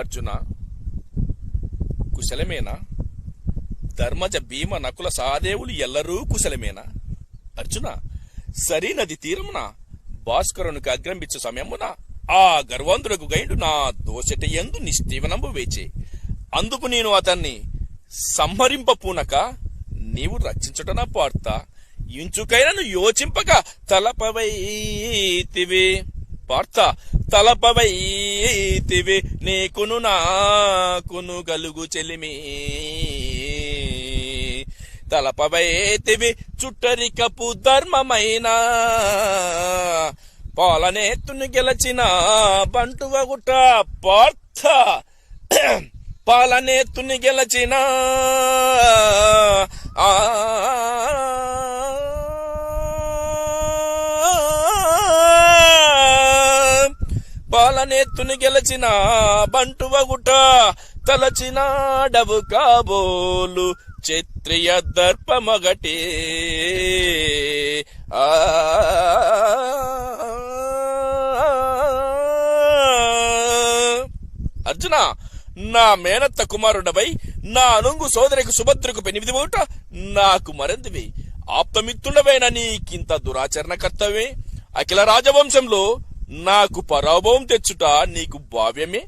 అర్జున కుశలమేనా? ధర్మజ భీమ నకుల సహదేవులు ఎల్లరూ కుశలమేనా? అర్జున సరైనది తీరమున భాస్కరునికి అగ్రంబించు సమయమున ఆ గర్వంతులకు గైండు నా దోషట ఎందు నిష్ఠీవనంబు వేచే. అందుకు నేను అతన్ని సంహరింప పూనక నీవు రక్షించుటన పార్త. ఇంచుకైనను యోచింపక తలపవైతివి పార్త తలపవైతివి నీకును నాకును గలుగు చెలిమి. తలపవైతివి చుట్టరికపు ధర్మమైన పాలనేత్తును గెలచిన బంటువగుట పార్థ పాలనేత్తుని గెలచిన ఆ గెలచిన బంటువగుట తలచినాడవు కాబోలు క్షత్రియ దర్పమగటి. ఆ. అర్జున నా మేనత్త కుమారుడవై నా అనుంగు సోదరికి సుభద్రకు పెనిమిది పెనిమిదిమూట నాకు మరందివి? ఆప్తమిత్రుడవైన నీకింత దురాచరణ కర్తవ్యమే అఖిల రాజవంశంలో నాకు పరాభవం తెచ్చుట నీకు భావ్యమే?